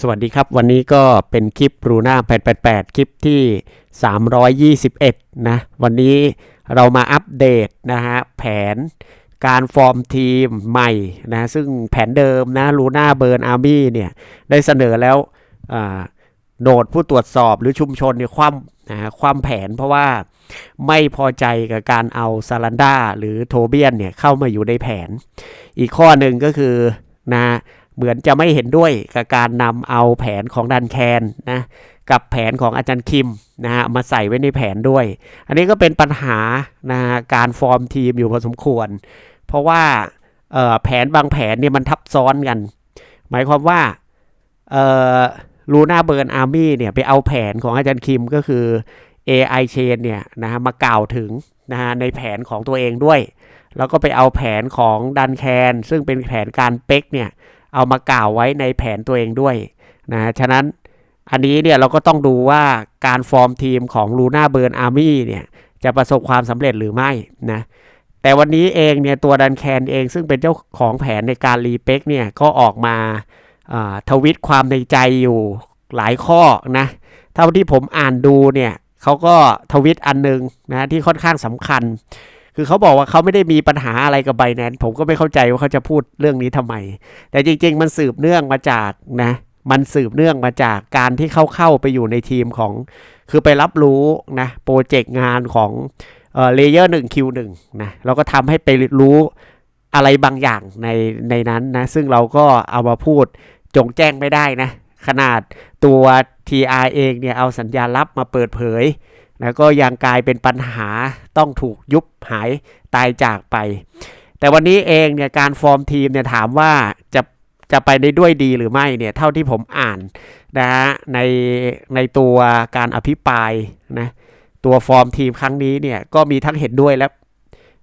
สวัสดีครับวันนี้ก็เป็นคลิปรูน่า888 คลิปที่ 321 นะ วันนี้เรามาอัปเดตนะฮะแผนการฟอร์มทีมใหม่นะซึ่งแผนเดิมนะรูน่าเบิร์นอาร์มี่เนี่ย ได้เสนอแล้วโหนดผู้ตรวจสอบหรือชุมชนเนี่ยคว่ำนะฮะคว่ำแผนเพราะว่าไม่พอใจกับการเอาซาลันดาหรือโทเบียนเนี่ยเข้ามาอยู่ในแผน อีกข้อหนึ่งก็คือนะ เหมือนจะไม่เห็นด้วยกับการนำเอาแผนของดันแคนนะกับแผนของอาจารย์คิมนะฮะมาใส่ไว้ในแผนด้วย อันนี้ก็เป็นปัญหานะฮะการฟอร์มทีมอยู่พอสมควร เพราะว่าแผนบางแผนเนี่ยมันทับซ้อนกัน หมายความว่าลูน่าเบิร์นอาร์มี่เนี่ยไปเอาแผนของอาจารย์คิมก็คือ AI Chain เนี่ยนะฮะมากล่าวถึงนะฮะในแผนของตัวเองด้วย แล้วก็ไปเอาแผนของดันแคนซึ่งเป็นแผนการเป็กเนี่ย เอามากล่าวไว้ในแผนตัวเองด้วยนะฉะนั้นอันนี้เนี่ยเราก็ต้องดูว่าการฟอร์มทีมของลูน่าเบิร์นอาร์มี่เนี่ยจะประสบความสำเร็จหรือไม่นะแต่วันนี้เองเนี่ยตัวดันแคนเองซึ่งเป็นเจ้าของแผนในการรีเป็กเนี่ยก็ออกมาทวิตความในใจอยู่หลายข้อนะเท่าที่ผมอ่านดูเนี่ยเขาก็ทวิตอันหนึงนะที่ค่อนข้างสำคัญ คือเขาบอกว่าเขาไม่ได้มีปัญหาอะไรกับไบแนนผมก็ไม่เข้าใจว่าเขาจะพูดเรื่องนี้ทำไม แต่จริง ๆ มันสืบเนื่องมาจากนะมันสืบเนื่องมาจากการที่เขาเข้าไปอยู่ในทีมของ คือไปรับรู้นะโปรเจกต์งานของเออเลเยอร์หนึ่งคิวหนึ่งนะแล้วก็ทำให้ไปรู้อะไรบางอย่างในในนั้นนะ ซึ่งเราก็เอามาพูดจงแจ้งไม่ได้นะ ขนาดตัว TR เองเนี่ยเอาสัญญาลับมาเปิดเผย แล้วก็ยังกลายเป็นปัญหาต้องถูกยุบหายตายจากไป แต่วันนี้เองเนี่ยการฟอร์มทีมเนี่ยถามว่าจะจะไปได้ด้วยดีหรือไม่เนี่ยเท่าที่ผมอ่านนะฮะในในตัวการอภิปรายนะตัวฟอร์มทีมครั้งนี้เนี่ยก็มีทั้งเห็นด้วยและ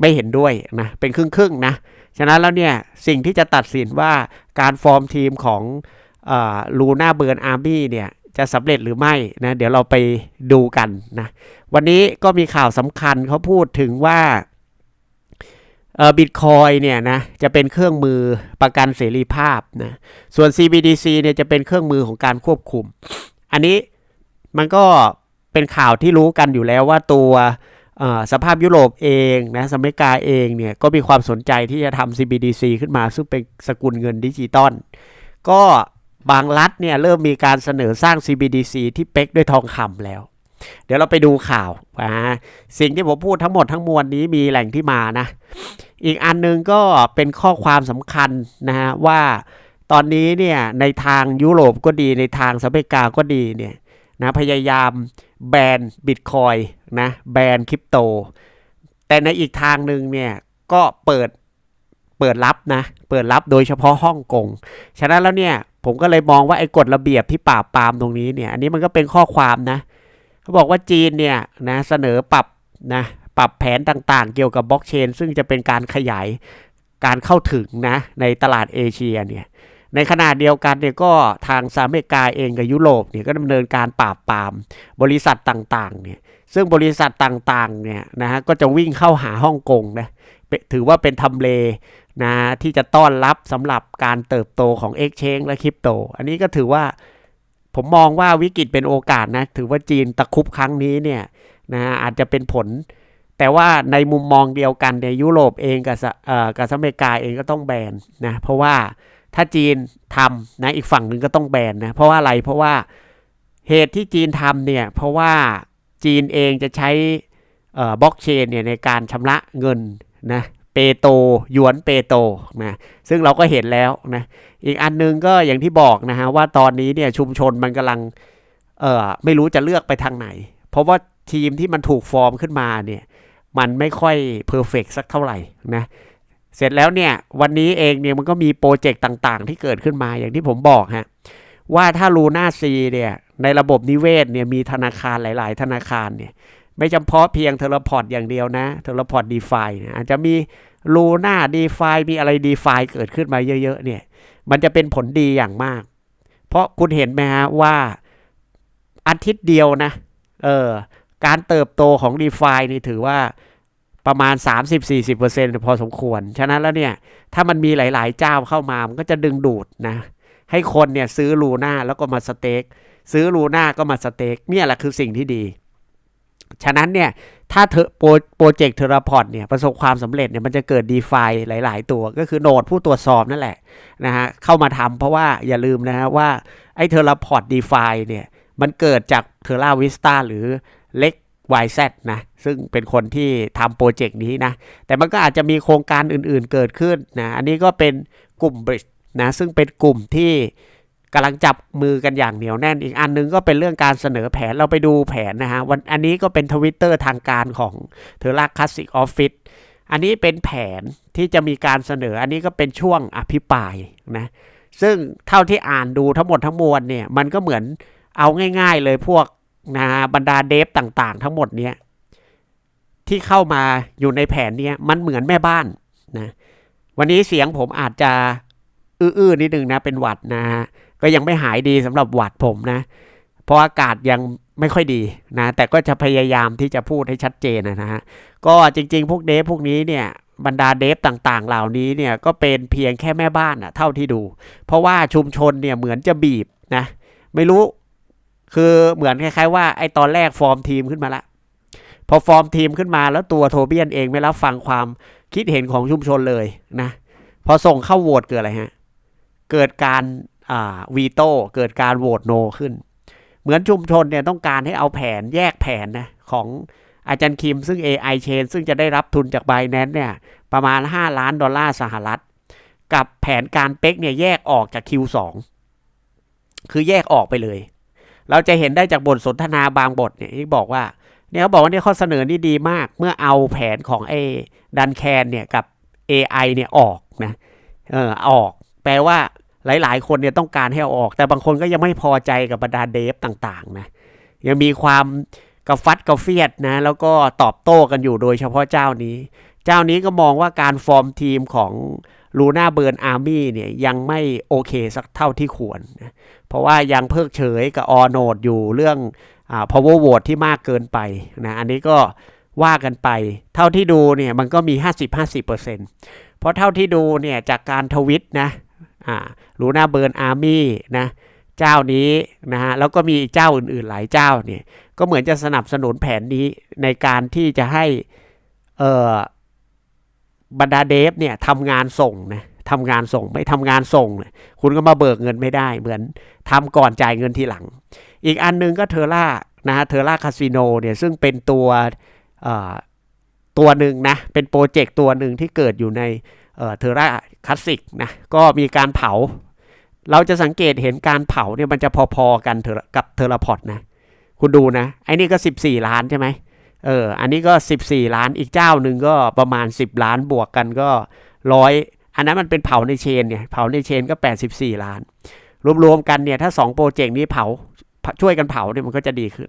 ไม่เห็นด้วยนะเป็นครึ่งๆนะฉะนั้นแล้วเนี่ยสิ่งที่จะตัดสินว่าการฟอร์มทีมของลูน่าเบิร์นอาร์มี่เนี่ย จะสำเร็จหรือไม่นะเดี๋ยวเราไปดูกันนะวันนี้ก็มีข่าวสำคัญเขาพูดถึงว่าเออบิตคอยเนี่ยนะจะเป็นเครื่องมือประกันเสรีภาพนะส่วน CBDC เนี่ยจะเป็นเครื่องมือของการควบคุม อันนี้มันก็เป็นข่าวที่รู้กันอยู่แล้วว่าตัวสภาพยุโรปเองนะสหรัฐอเมริกาเองเนี่ยก็มีความสนใจที่จะทำ CBDC ขึ้นมาซึ่งเป็นสกุลเงินดิจิตอลก็ บางรัฐเนี่ยเริ่มมีการเสนอสร้าง CBDC ที่เป๊กด้วยทองคำแล้ว เดี๋ยวเราไปดูข่าวอ่าสิ่งที่ผมพูดทั้งหมดทั้งมวลนี้มีแหล่งที่มานะ อีกอันหนึงก็เป็นข้อความสำคัญนะฮะว่าตอนนี้เนี่ยในทางยุโรปก็ดีในทางสหรัฐอเมริกาก็ดีเนี่ยนะพยายามแบนบิตคอยนะแบนคริปโต แต่ในอีกทางหนึ่งเนี่ยก็เปิดเปิดรับนะเปิดรับโดยเฉพาะฮ่องกง ฉะนั้นแล้วเนี่ย ผมก็เลยมองว่าไอ้กฎระเบียบที่ปราบปรามตรงนี้เนี่ย อันนี้มันก็เป็นข้อความนะเขาบอกว่าจีนเนี่ยนะเสนอปรับนะปรับแผนต่างๆ เกี่ยวกับบล็อกเชน ซึ่งจะเป็นการขยายการเข้าถึงนะในตลาดเอเชียเนี่ยในขณะเดียวกันเนี่ยก็ทางสหรัฐอเมริกาเองกับยุโรปเนี่ยก็ดำเนินการปราบปรามบริษัทต่างๆเนี่ยซึ่งบริษัทต่างๆเนี่ยนะฮะก็จะวิ่งเข้าหาฮ่องกงนะถือว่าเป็นทำเล นะที่จะต้อนรับสำหรับการเติบโตของ Exchange และคริปโต อันนี้ก็ถือว่าผมมองว่าวิกฤตเป็นโอกาสนะ ถือว่าจีนตะคุบครั้งนี้เนี่ยนะอาจจะเป็นผล แต่ว่าในมุมมองเดียวกันในยุโรปเองกับเอ่อกับสหรัฐอเมริกาเองก็ต้องแบนนะเพราะว่าถ้าจีนทำนะอีกฝั่งหนึ่งก็ต้องแบนนะเพราะว่าอะไรเพราะว่าเหตุที่จีนทำเนี่ยเพราะว่าจีนเองจะใช้บล็อกเชนเนี่ยในการชำระเงินนะ เปโตหยวนเปโตนะซึ่งเราก็เห็นแล้วนะอีกอันนึงก็อย่างที่บอกนะฮะว่าตอนนี้เนี่ยชุมชนมันกำลังเอ่อไม่รู้จะเลือกไปทางไหน เพราะว่าทีมที่มันถูกฟอร์มขึ้นมาเนี่ยมันไม่ค่อยเพอร์เฟกสักเท่าไหร่นะเสร็จแล้วเนี่ยวันนี้เองเนี่ยมันก็มีโปรเจกต์ต่างๆ ที่เกิดขึ้นมาอย่างที่ผมบอกฮะว่าถ้าลูน่าซีเนี่ยในระบบนิเวศเนี่ยมีธนาคารหลาย ๆ ธนาคารเนี่ย ไม่จำเพาะเพียงเทเลพอร์ตอย่างเดียวนะเทเลพอร์ตดีฟายอาจจะมีลูน่าดีฟามีอะไรดีฟาเกิดขึ้นมาเยอะๆเนี่ย มันจะเป็นผลดีอย่างมาก เพราะคุณเห็นไหมฮะว่าอาทิตย์เดียวนะ เออ การเติบโตของ d e f านี่ถือว่าประมาณ 30-40%พอสมควร ฉะนั้นแล้วเนี่ย ถ้ามันมีหลาย ๆ เจ้าเข้ามา มันก็จะดึงดูดนะ ให้คนเนี่ยซื้อลูน่าแล้วก็มาสเต็ก ซื้อลูน่าก็มาสเต็ก เนี่ยแหละคือสิ่งที่ดี ฉะนั้นเนี่ยถ้าเธอโปรเจกต์เทอร์พอร์ตเนี่ยประสบความสำเร็จเนี่ยมันจะเกิด d e f าหลาย ๆ ตัวก็คือโนดผู้ตรวจสอบนั่นแหละนะฮะเข้ามาทำเพราะว่าอย่าลืมนะฮะว่าไอ้เทอร์พอร์ต d e f าเนี่ยมันเกิดจากเทอร่าวิสตาหรือเล็ก YZ นะซึ่งเป็นคนที่ทำโปรเจกต์นี้นะ แต่มันก็อาจจะมีโครงการอื่นๆเกิดขึ้นนะ อันนี้ก็เป็นกลุ่มบริดนะ ซึ่งเป็นกลุ่มที่ กำลังจับมือกันอย่างเหนียวแน่น อีกอันนึงก็เป็นเรื่องการเสนอแผนเราไปดูแผนนะฮะวันอันนี้ก็เป็นทวิตเตอร์ทางการของเทอร่าคลาสสิกออฟฟิศอันนี้เป็นแผนที่จะมีการเสนอ อันนี้ก็เป็นช่วงอภิปรายนะซึ่งเท่าที่อ่านดูทั้งหมดทั้งมวลเนี่ยมันก็เหมือนเอาง่าย ๆ เลยพวกนะบรรดาเดฟต่างๆ ทั้งหมดเนี้ยที่เข้ามาอยู่ในแผนเนี้ยมันเหมือนแม่บ้านนะวันนี้เสียงผมอาจจะอื้อๆนิดนึงนะเป็นหวัดนะฮะ ก็ยังไม่หายดีสำหรับหวัดผมนะ เพราะอากาศยังไม่ค่อยดีนะ แต่ก็จะพยายามที่จะพูดให้ชัดเจนนะฮะก็จริง ๆ พวกเดฟพวกนี้เนี่ยบรรดาเดฟต่างๆ เหล่านี้เนี่ยก็เป็นเพียงแค่แม่บ้านอะเท่าที่ดู เพราะว่าชุมชนเนี่ยเหมือนจะบีบนะไม่รู้คือเหมือนคล้ายๆว่าไอ้ตอนแรกฟอร์มทีมขึ้นมาละพอฟอร์มทีมขึ้นมาแล้วตัวโทเบียนเองไม่รับฟังความคิดเห็นของชุมชนเลยนะ พอส่งเข้าโหวตเกิดอะไรฮะ เกิดการ วีโต้เกิดการโหวตโนขึ้น เหมือนชุมชนเนี่ยต้องการให้เอาแผนแยกแผนนะของอาจารย์คิมซึ่ง AI Chain ซึ่งจะได้รับทุนจาก b บ n a n c e เนี่ยประมาณ 5 ล้านดอลลาร์สหรัฐ กับแผนการเป็กเนี่ยแยกออกจาก Q2 คือแยกออกไปเลย เราจะเห็นได้จากบทสนทนาบางบทเนี่ยที่บอกว่าเนี่ยเขาบอกว่าเนี่ยข้อเสนอนี่ดีมากเมื่อเอาแผนของไอ้ดันแคนเนี่ยกับ AI เนี่ยออกนะเออออก แปลว่า หลายๆ คนเนี่ยต้องการให้เอาออก แต่บางคนก็ยังไม่พอใจกับบรรดาเดฟต่างๆนะยังมีความกระฟัดกระเฟียดนะแล้วก็ตอบโต้กันอยู่โดยเฉพาะเจ้านี้ เจ้านี้ก็มองว่าการฟอร์มทีมของลูน่าเบิร์นอาร์มี่เนี่ยยังไม่โอเคสักเท่าที่ควรนะเพราะว่ายังเพิกเฉยกับออโนดอยู่เรื่องอ่า power vote ที่มากเกินไปนะอันนี้ก็ว่ากันไป เท่าที่ดูเนี่ยมันก็มี 50-50%เพราะเท่าที่ดูเนี่ยจากการทวิตนะ อ่าลูน่าเบิร์นอาร์มี่นะเจ้านี้นะฮะแล้วก็มีเจ้าอื่นๆหลายเจ้าเนี่ยก็เหมือนจะสนับสนุนแผนนี้ในการที่จะให้เอ่อบรรดาเดฟเนี่ยทำงานส่งนะทำงานส่งไม่ทำงานส่งเนี่ยคุณก็มาเบิกเงินไม่ได้ เหมือนทำก่อนจ่ายเงินทีหลัง อีกอันนึงก็เทอร่านะฮะเทอร่าคาสิโนเนี่ยซึ่งเป็นตัวตัวหนึ่งนะเป็นโปรเจกต์ตัวหนึ่งที่เกิดอยู่ใน เทอร่าคลาสสิกนะก็มีการเผา เราจะสังเกตเห็นการเผาเนี่ยมันจะพอๆกันกับเทอร์พอตนะ คุณดูนะ ไอ้นี่ก็ 14 ล้านใช่ไหมเออ อันนี้ก็ 14 ล้านอีกเจ้าหนึ่งก็ประมาณ 10 ล้านบวกกันก็ร้อยอันนั้นมันเป็นเผาในเชนเนี่ยเผาในเชนก็ 84 ล้าน รวมๆกันเนี่ยถ้า 2 โปรเจกต์นี้เผาช่วยกันเผาเนี่ยมันก็จะดีขึ้น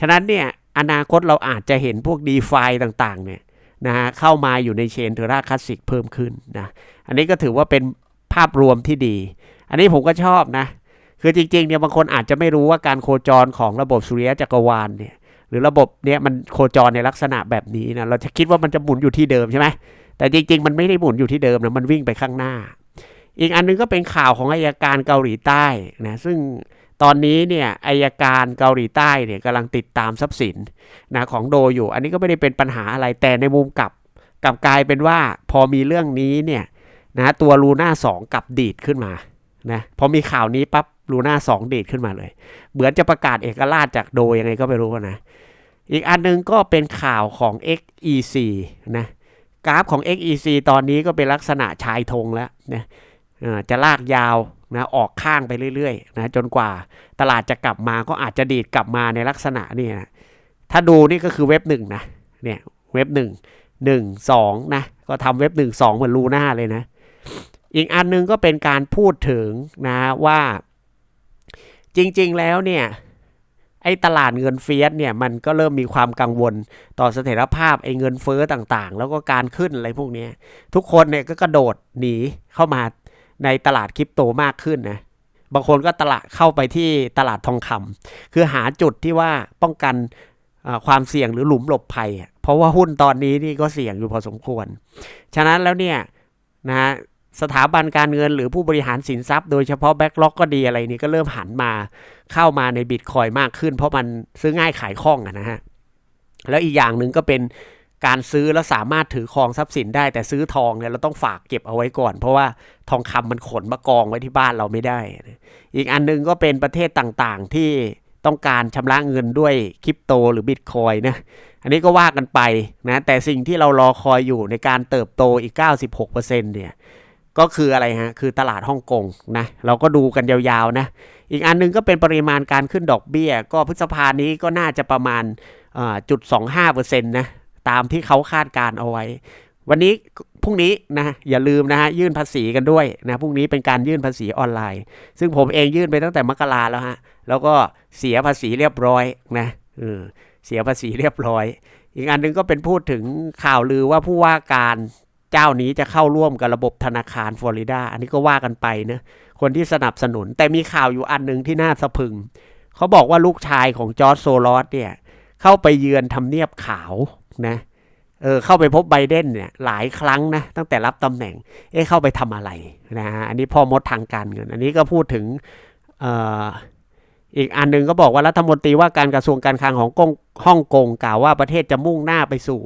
ฉะนั้นเนี่ยอนาคตเราอาจจะเห็นพวก d e f าต่างๆเนี่ย นะฮะเข้ามาอยู่ในเชนเทอร่าคลาสสิกเพิ่มขึ้นนะอันนี้ก็ถือว่าเป็นภาพรวมที่ดี อันนี้ผมก็ชอบนะ คือจริงๆเนี่ยบางคนอาจจะไม่รู้ว่าการโคจรของระบบสุริยะจักรวาลเนี่ยหรือระบบเนี้ยมันโคจรในลักษณะแบบนี้นะเราจะคิดว่ามันจะหมุนอยู่ที่เดิมใช่ไหมแต่จริง ๆ มันไม่ได้หมุนอยู่ที่เดิมนะมันวิ่งไปข้างหน้า อีกอันนึงก็เป็นข่าวของอายการเกาหลีใต้นะซึ่ง ตอนนี้เนี่ยอายการเกาหลีใต้เนี่ยกำลังติดตามทรัพย์สินนะของโดอยู่ อันนี้ก็ไม่ได้เป็นปัญหาอะไรแต่ในมุมกลับกลับกลายเป็นว่าพอมีเรื่องนี้เนี่ยนะตัวลูน่าสองกลับดีดขึ้นมานะพอมีข่าวนี้ปั๊บลูน่าสองดีดขึ้นมาเลย เหมือนจะประกาศเอกราชจากโดยังไงก็ไม่รู้นะอีกอันนึงก็เป็นข่าวของ XEC นะกราฟของ XEC ตอนนี้ก็เป็นลักษณะชายธงแล้วนะจะลากยาว นะออกข้างไปเรื่อยๆนะจนกว่าตลาดจะกลับมาก็อาจจะดีดกลับมาในลักษณะนี่นะถ้าดูนี่ก็คือเว็บหนึ่งนะเนี่ยเว็บหนึ่งหนึ่งสองนะก็ทำเว็บหนึ่งสองเหมือนลูน่าเลยนะ อีกอันนึงก็เป็นการพูดถึงนะว่า จริงๆแล้วเนี่ยไอ้ตลาดเงินเฟียสเนี่ยมันก็เริ่มมีความกังวลต่อเสถียรภาพไอ้เงินเฟ้อต่างๆ แล้วก็การขึ้นอะไรพวกนี้ทุกคนเนี่ยก็กระโดดหนีเข้ามา ในตลาดคริปโตมากขึ้นนะบางคนก็ตลาดเข้าไปที่ตลาดทองคำคือหาจุดที่ว่าป้องกันความเสี่ยงหรือหลุมหลบภัย เพราะว่าหุ้นตอนนี้นี่ก็เสี่ยงอยู่พอสมควร ฉะนั้นแล้วเนี่ยนะสถาบันการเงินหรือผู้บริหารสินทรัพย์โดยเฉพาะแบ็กล็อกก็ดีอะไรนี่ก็เริ่มหันมาเข้ามาในบิตคอยมากขึ้น เพราะมันซื้อง่ายขายคล่องนะฮะแล้วอีกอย่างหนึ่งก็เป็น การซื้อแล้วสามารถถือครองทรัพย์สินได้ แต่ซื้อทองเนี่ยเราต้องฝากเก็บเอาไว้ก่อน เพราะว่าทองคำมันขนมากองไว้ที่บ้านเราไม่ได้ อีกอันหนึงก็เป็นประเทศต่างๆที่ต้องการชำระเงินด้วยคริปโตหรือบิตคอยนะอันนี้ก็ว่ากันไปนะแต่สิ่งที่เรารอคอยอยู่ในการเติบโตอีก 96%เนี่ยก็คืออะไรฮะ คือตลาดฮ่องกงนะ เราก็ดูกันยาวๆนะ อีกอันหนึงก็เป็นปริมาณการขึ้นดอกเบี้ย ก็พฤษภานี้ก็น่าจะประมาณจุดสองห้าเปอร์เซ็นต์นะ ตามที่เขาคาดการเอาไว้ วันนี้พรุ่งนี้นะอย่าลืมนะฮะยื่นภาษีกันด้วยนะพรุ่งนี้เป็นการยื่นภาษีออนไลน์ ซึ่งผมเองยื่นไปตั้งแต่มกราแล้วฮะแล้วก็เสียภาษีเรียบร้อยนะเออเสียภาษีเรียบร้อย อีกอันหนึงก็เป็นพูดถึงข่าวลือว่าผู้ว่าการเจ้านี้จะเข้าร่วมกับระบบธนาคารฟลอริดา อันนี้ก็ว่ากันไปนะ คนที่สนับสนุน แต่มีข่าวอยู่อันหนึ่งที่น่าสะพึง เขาบอกว่าลูกชายของจอร์จโซลอสเนี่ย เข้าไปเยือนทำเนียบขาว นะเออเข้าไปพบไบเดนเนี่ยหลายครั้งนะตั้งแต่รับตำแหน่ง เอ๊ะเข้าไปทำอะไรนะฮะอันนี้พ่อมดทางการเงิน อันนี้ก็พูดถึงเอ่ออีกอันหนึ่งก็บอกว่ารัฐมนตรีว่าการกระทรวงการคลังของกงฮ่องกงกล่าวว่าประเทศจะมุ่งหน้าไปสู่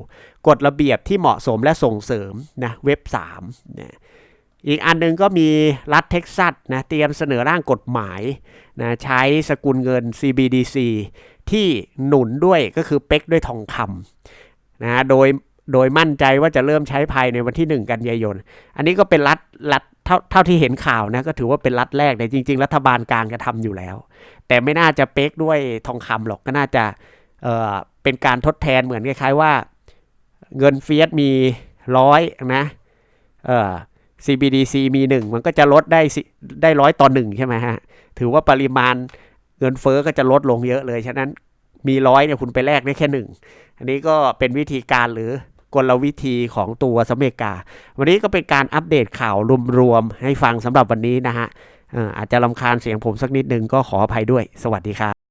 กฎระเบียบที่เหมาะสมและส่งเสริมนะเว็บ3นะอีกอันหนึงก็มีรัฐเท็กซัสนะเตรียมเสนอร่างกฎหมายนะใช้สกุลเงิน CBDC ที่หนุนด้วยก็คือเป๊กด้วยทองคำ นะฮะโดยโดยมั่นใจว่าจะเริ่มใช้ภายในวันที่ 1 กันยายน อันนี้ก็เป็นรัฐรัฐเท่าเท่าที่เห็นข่าวนะก็ถือว่าเป็นรัฐแรกแต่จริง ๆ รัฐบาลกลางก็ทำอยู่แล้ว แต่ไม่น่าจะเป๊กด้วยทองคำหรอกก็น่าจะเออเป็นการทดแทนเหมือนคล้ายๆว่า เงินเฟียสมีร้อยนะเออ CBDC มีหนึ่งมันก็จะลดได้สิได้ร้อยต่อหนึ่งใช่ไหมฮะ ถือว่าปริมาณเงินเฟ้อก็จะลดลงเยอะเลย ฉะนั้นมีร้อยเนี่ยคุณไปแลกได้แค่หนึ่ง อันนี้ก็เป็นวิธีการหรือกลวิธีของตัวสหรัฐอเมกา วันนี้ก็เป็นการอัปเดตข่าวรวมๆให้ฟังสำหรับวันนี้นะฮะเอ่ออาจจะลำคาญเสียงผมสักนิดนึงก็ขออภัยด้วย สวัสดีครับ